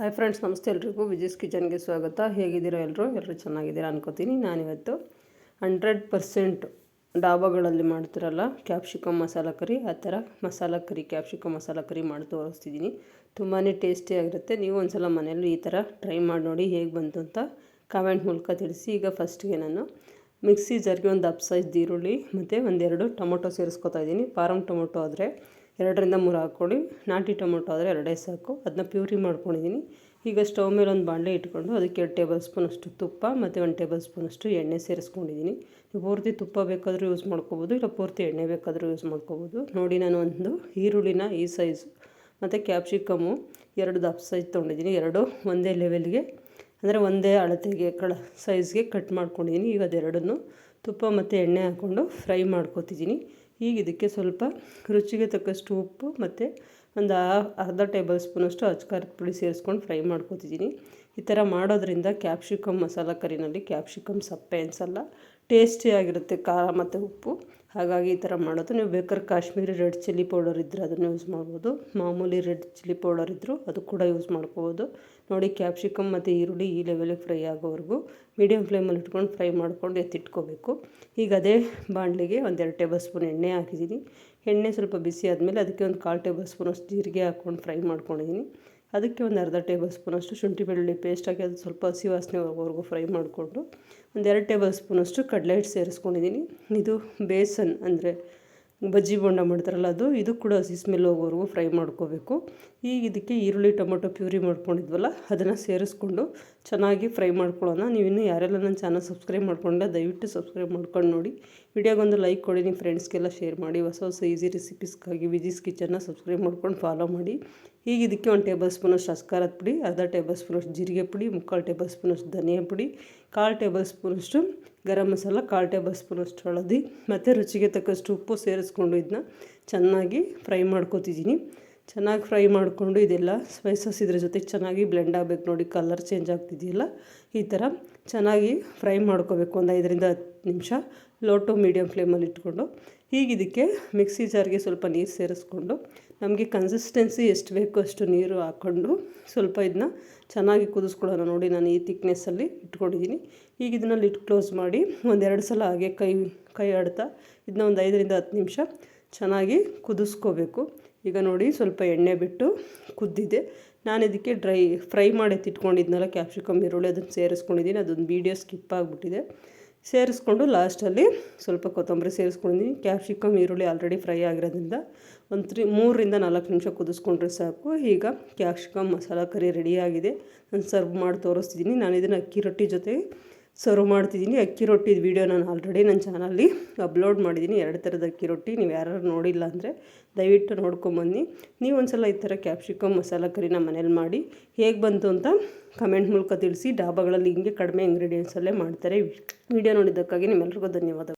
Hi friends ನಮಸ್ತೆ ಎಲ್ರಿಗೂ. ವಿಜಯ್ಸ್ ಕಿಚನ್ಗೆ ಸ್ವಾಗತ. ಹೇಗಿದ್ದೀರಾ ಎಲ್ಲರೂ ಎಲ್ಲರೂ ಚೆನ್ನಾಗಿದ್ದೀರಾ ಅನ್ಕೋತೀನಿ. ನಾನಿವತ್ತು ಹಂಡ್ರೆಡ್ ಪರ್ಸೆಂಟ್ ಡಾಬಾಗಳಲ್ಲಿ ಮಾಡ್ತಿರಲ್ಲ ಕ್ಯಾಪ್ಸಿಕಮ್ ಮಸಾಲ ಕರಿ ಆ ಥರ masala curry capsicum masala curry ಮಾಡಿ ತೋರಿಸ್ತಿದ್ದೀನಿ. ತುಂಬಾ ಟೇಸ್ಟಿಯಾಗಿರುತ್ತೆ ನೀವು ಒಂದ್ಸಲ ಮನೆಯಲ್ಲಿ ಈ ಥರ ಟ್ರೈ ಮಾಡಿ ನೋಡಿ ಹೇಗೆ ಬಂತು ಅಂತ ಕಾಮೆಂಟ್ ಮೂಲಕ ತಿಳಿಸಿ. ಈಗ ಫಸ್ಟ್ಗೆ ನಾನು ಮಿಕ್ಸಿ ಜರ್ಗೆ ಒಂದು ಅಪ್ ಸೈಜ್ ಈರುಳ್ಳಿ ಮತ್ತು ಒಂದೆರಡು ಟೊಮೊಟೊ ಸೇರಿಸ್ಕೊತಾ ಇದ್ದೀನಿ. ಫಾರಮ್ ಟೊಮೊಟೊ ಆದರೆ ಎರಡರಿಂದ ಮೂರು ಹಾಕ್ಕೊಳ್ಳಿ. ನಾಟಿ ಟೊಮೊಟೊ ಆದರೆ ಎರಡೇ ಸಾಕು. ಅದನ್ನ ಪ್ಯೂರಿ ಮಾಡ್ಕೊಂಡಿದ್ದೀನಿ ಈಗ ಸ್ಟವ್ ಮೇಲೆ ಒಂದು ಬಾಣಲೆ ಇಟ್ಕೊಂಡು ಅದಕ್ಕೆ ಎರಡು ಟೇಬಲ್ ಸ್ಪೂನಷ್ಟು ತುಪ್ಪ ಮತ್ತು ಒಂದು ಟೇಬಲ್ ಸ್ಪೂನಷ್ಟು ಎಣ್ಣೆ ಸೇರಿಸ್ಕೊಂಡಿದ್ದೀನಿ ಪೂರ್ತಿ ತುಪ್ಪ ಬೇಕಾದರೂ ಯೂಸ್ ಮಾಡ್ಕೋಬೋದು, ಇಲ್ಲ ಪೂರ್ತಿ ಎಣ್ಣೆ ಬೇಕಾದರೂ ಯೂಸ್ ಮಾಡ್ಕೋಬೋದು. ನೋಡಿ ನಾನು ಒಂದು ಈರುಳ್ಳಿನ ಈ ಸೈಜು ಮತ್ತು ಕ್ಯಾಪ್ಸಿಕಮ್ಮು ಎರಡು ದಪ್ಪ ಸೈಜ್ ತೊಗೊಂಡಿದ್ದೀನಿ ಎರಡು ಒಂದೇ ಲೆವೆಲ್ಗೆ. ಅಂದರೆ ಒಂದೇ ಅಳತೆಗೆ, ಕಳ ಸೈಜ್ಗೆ ಕಟ್ ಮಾಡ್ಕೊಂಡಿದ್ದೀನಿ ಈಗ ಅದೆರಡನ್ನು ತುಪ್ಪ ಮತ್ತು ಎಣ್ಣೆ ಹಾಕ್ಕೊಂಡು ಫ್ರೈ ಮಾಡ್ಕೊತಿದ್ದೀನಿ ಈಗ ಇದಕ್ಕೆ ಸ್ವಲ್ಪ ರುಚಿಗೆ ತಕ್ಕಷ್ಟು ಉಪ್ಪು ಮತ್ತು ಒಂದು ಅರ್ಧ ಟೇಬಲ್ ಸ್ಪೂನಷ್ಟು ಅಚ್ಕಾರದ ಪುಡಿ ಸೇರಿಸ್ಕೊಂಡು ಫ್ರೈ ಮಾಡ್ಕೊತಿದ್ದೀನಿ. ಈ ಥರ ಮಾಡೋದ್ರಿಂದ ಕ್ಯಾಪ್ಸಿಕಮ್ ಮಸಾಲ ಕರಿನಲ್ಲಿ ಕ್ಯಾಪ್ಸಿಕಮ್ ಸಪ್ಪೆ ಅನಿಸಲ್ಲ ಟೇಸ್ಟಿಯಾಗಿರುತ್ತೆ ಖಾರ ಮತ್ತು ಉಪ್ಪು. ಹಾಗಾಗಿ ಈ ಥರ ಮಾಡೋದು. ನೀವು ಬೇಕಾದ್ರೆ ಕಾಶ್ಮೀರಿ ರೆಡ್ ಚಿಲ್ಲಿ ಪೌಡರ್ ಇದ್ದರೆ ಅದನ್ನು ಯೂಸ್ ಮಾಡ್ಬೋದು. ಮಾಮೂಲಿ ರೆಡ್ ಚಿಲ್ಲಿ ಪೌಡರ್ ಇದ್ದರೂ ಅದು ಕೂಡ ಯೂಸ್ ಮಾಡ್ಕೋಬೋದು. ನೋಡಿ, ಕ್ಯಾಪ್ಸಿಕಮ್ ಮತ್ತು ಈರುಳ್ಳಿ ಈ ಲೆವೆಲಿಗೆ ಫ್ರೈ ಆಗೋವರೆಗೂ ಮೀಡಿಯಮ್ ಫ್ಲೇಮಲ್ಲಿ ಇಟ್ಕೊಂಡು ಫ್ರೈ ಮಾಡ್ಕೊಂಡು ಎತ್ತಿಟ್ಕೋಬೇಕು. ಈಗ ಅದೇ ಬಾಣಲಿಗೆ ಒಂದೆರಡು ಟೇಬಲ್ ಸ್ಪೂನ್ ಎಣ್ಣೆ ಹಾಕಿದ್ದೀನಿ. ಎಣ್ಣೆ ಸ್ವಲ್ಪ ಬಿಸಿ ಆದಮೇಲೆ ಅದಕ್ಕೆ ಒಂದು ಕಾಲು ಟೇಬಲ್ ಸ್ಪೂನಷ್ಟು ಜೀರಿಗೆ ಹಾಕ್ಕೊಂಡು ಫ್ರೈ ಮಾಡ್ಕೊಂಡಿದ್ದೀನಿ. ಅದಕ್ಕೆ ಒಂದು ಅರ್ಧ ಟೇಬಲ್ ಸ್ಪೂನಷ್ಟು ಶುಂಠಿ ಬೆಳ್ಳುಳ್ಳಿ ಪೇಸ್ಟ್ ಹಾಕಿ ಅದು ಸ್ವಲ್ಪ ಹಸಿ ವಾಸನೆ ಹೋಗೋವರೆಗೂ ಫ್ರೈ ಮಾಡಿಕೊಂಡು ಒಂದೆರಡು ಟೇಬಲ್ ಸ್ಪೂನಷ್ಟು ಕಡಲೆ ಹಿಟ್ಟು ಸೇರಿಸ್ಕೊಂಡಿದ್ದೀನಿ. ಇದು ಬೇಸನ್ ಅಂದರೆ ಬಜ್ಜಿ ಬೋಂಡ ಮಾಡ್ತಾರಲ್ಲ ಅದು, ಇದು ಕೂಡ ಹಸಿ ಸ್ಮೆಲ್ ಹೋಗೋವರೆಗೂ ಫ್ರೈ ಮಾಡ್ಕೋಬೇಕು. ಈಗ ಇದಕ್ಕೆ ಈರುಳ್ಳಿ, ಟೊಮೊಟೊ ಪ್ಯೂರಿ ಮಾಡ್ಕೊಂಡಿದ್ವಲ್ಲ, ಅದನ್ನು ಸೇರಿಸ್ಕೊಂಡು ಚೆನ್ನಾಗಿ ಫ್ರೈ ಮಾಡ್ಕೊಳ್ಳೋಣ. ನೀವು ಇನ್ನೂ ಯಾರೆಲ್ಲ ನನ್ನ ಚಾನಲ್ ಸಬ್ಸ್ಕ್ರೈಬ್ ಮಾಡ್ಕೊಂಡೆ ದಯವಿಟ್ಟು ಸಬ್ಸ್ಕ್ರೈಬ್ ಮಾಡ್ಕೊಂಡು ನೋಡಿ. ವಿಡಿಯೋಗೊಂದು ಲೈಕ್ ಕೊಡಿ, ನಿಮ್ಮ ಫ್ರೆಂಡ್ಸ್ಗೆಲ್ಲ ಶೇರ್ ಮಾಡಿ, ಹೊಸ ಹೊಸ ಈಸಿ ರೆಸಿಪೀಸ್ಗಾಗಿ ವಿಜಿಸ್ ಕಿಚನ್ನ ಸಬ್ಸ್ಕ್ರೈಬ್ ಮಾಡ್ಕೊಂಡು ಫಾಲೋ ಮಾಡಿ. ಈಗ ಇದಕ್ಕೆ ಒಂದು ಟೇಬಲ್ ಸ್ಪೂನಷ್ಟು ಅಸ್ಕಾರದ ಪುಡಿ, ಅರ್ಧ ಟೇಬಲ್ ಸ್ಪೂನಷ್ಟು ಜೀರಿಗೆ ಪುಡಿ, ಮುಕ್ಕಾಲು ಟೇಬಲ್ ಸ್ಪೂನಷ್ಟು ಧನಿಯಾ ಪುಡಿ, ಕಾಲು ಟೇಬಲ್ ಸ್ಪೂನಷ್ಟು ಗರಂ ಮಸಾಲ, ಕಾಲು ಟೇಬಲ್ ಸ್ಪೂನಷ್ಟು ಹಳದಿ ಮತ್ತು ರುಚಿಗೆ ತಕ್ಕಷ್ಟು ಉಪ್ಪು ಸೇರಿಸ್ಕೊಂಡು ಇದನ್ನ ಚೆನ್ನಾಗಿ ಫ್ರೈ ಮಾಡ್ಕೋತಿದ್ದೀನಿ. ಚೆನ್ನಾಗಿ ಫ್ರೈ ಮಾಡಿಕೊಂಡು ಇದೆಲ್ಲ ಸ್ಪೈಸಸ್ ಇದ್ರ ಜೊತೆಗೆ ಚೆನ್ನಾಗಿ ಬ್ಲೆಂಡ್ ಆಗಬೇಕು ನೋಡಿ ಕಲರ್ ಚೇಂಜ್ ಆಗ್ತಿದೆಯಲ್ಲ? ಈ ಥರ ಚೆನ್ನಾಗಿ ಫ್ರೈ ಮಾಡ್ಕೋಬೇಕು ಒಂದು ಐದರಿಂದ ಹತ್ತು ನಿಮಿಷ. ಲೋ ಟು ಮೀಡಿಯಮ್ ಫ್ಲೇಮಲ್ಲಿ ಇಟ್ಕೊಂಡು ಹೀಗೆ ಇದಕ್ಕೆ ಮಿಕ್ಸಿ ಜಾರ್ಗೆ ಸ್ವಲ್ಪ ನೀರು ಸೇರಿಸ್ಕೊಂಡು ನಮಗೆ ಕನ್ಸಿಸ್ಟೆನ್ಸಿ ಎಷ್ಟು ಬೇಕೋ ಅಷ್ಟು ನೀರು ಹಾಕ್ಕೊಂಡು ಸ್ವಲ್ಪ ಇದನ್ನ ಚೆನ್ನಾಗಿ ಕುದಿಸ್ಕೊಳ್ಳೋಣ. ನೋಡಿ ನಾನು ಈ ತಿಕ್ನೆಸ್ಸಲ್ಲಿ ಇಟ್ಕೊಂಡಿದ್ದೀನಿ. ಈಗ ಇದನ್ನ ಲಿಟ್ ಕ್ಲೋಸ್ ಮಾಡಿ ಒಂದೆರಡು ಸಲ ಹಾಗೆ ಕೈ ಕೈ ಆಡ್ತಾ ಇದನ್ನ ಒಂದು ಐದರಿಂದ ಹತ್ತು ನಿಮಿಷ ಚೆನ್ನಾಗಿ ಕುದಿಸ್ಕೋಬೇಕು. ಈಗ ನೋಡಿ ಸ್ವಲ್ಪ ಎಣ್ಣೆ ಬಿಟ್ಟು ಕುದ್ದಿದೆ. ನಾನು ಇದಕ್ಕೆ ಡ್ರೈ, ಫ್ರೈ ಮಾಡಿ ಎತ್ತಿಟ್ಕೊಂಡಿದ್ನಲ್ಲ ಕ್ಯಾಪ್ಸಿಕಮ್, ಈರುಳ್ಳಿ ಅದನ್ನು ಸೇರಿಸ್ಕೊಂಡಿದ್ದೀನಿ. ಅದೊಂದು ವೀಡಿಯೋ ಸ್ಕಿಪ್ ಆಗಿಬಿಟ್ಟಿದೆ. ಸೇರಿಸ್ಕೊಂಡು ಲಾಸ್ಟಲ್ಲಿ ಸ್ವಲ್ಪ ಕೊತ್ತಂಬರಿ ಸೇರಿಸ್ಕೊಂಡಿದ್ದೀನಿ. ಕ್ಯಾಪ್ಸಿಕಮ್, ಈರುಳ್ಳಿ ಆಲ್ರೆಡಿ ಫ್ರೈ ಆಗಿರೋದ್ರಿಂದ ಒಂದು ತ್ರೀ, ಮೂರರಿಂದ ನಾಲ್ಕು ನಿಮಿಷ ಕುದಿಸ್ಕೊಂಡ್ರೆ ಸಾಕು. ಈಗ ಕ್ಯಾಪ್ಸಿಕಮ್, ಮಸಾಲ ಕರಿ ರೆಡಿಯಾಗಿದೆ ನಾನು ಸರ್ವ್ ಮಾಡಿ ತೋರಿಸ್ತಿದ್ದೀನಿ. ನಾನು ಇದನ್ನು ಅಕ್ಕಿ ರೊಟ್ಟಿ ಜೊತೆ ಸರ್ವ್ ಮಾಡ್ತಿದ್ದೀನಿ. ಅಕ್ಕಿ ರೊಟ್ಟಿದ ವೀಡಿಯೋ ನಾನು ಆಲ್ರೆಡಿ ನನ್ನ ಚಾನಲ್ಲಿ ಅಪ್ಲೋಡ್ ಮಾಡಿದ್ದೀನಿ. ಎರಡು ಥರದ ಅಕ್ಕಿ ರೊಟ್ಟಿ. ನೀವು ಯಾರು ನೋಡಿಲ್ಲ ಅಂದರೆ ದಯವಿಟ್ಟು ನೋಡ್ಕೊಂಬನ್ನಿ ನೀವು ಒಂದು ಸಲ ಈ ಥರ ಕ್ಯಾಪ್ಸಿಕಮ್ ಮಸಾಲ ಕರಿನ ಮನೇಲಿ ಮಾಡಿ ಹೇಗೆ ಬಂತು ಅಂತ ಕಮೆಂಟ್ ಮೂಲಕ ತಿಳಿಸಿ. ಡಾಬಾಗಳಲ್ಲಿ ಹಿಂಗೆ ಕಡಿಮೆ ಇಂಗ್ರೀಡಿಯೆಂಟ್ಸಲ್ಲೇ ಮಾಡ್ತಾರೆ. ವಿಡಿಯೋ ನೋಡಿದ್ದಕ್ಕಾಗಿ ನಿಮ್ಮೆಲ್ರಿಗೂ ಧನ್ಯವಾದ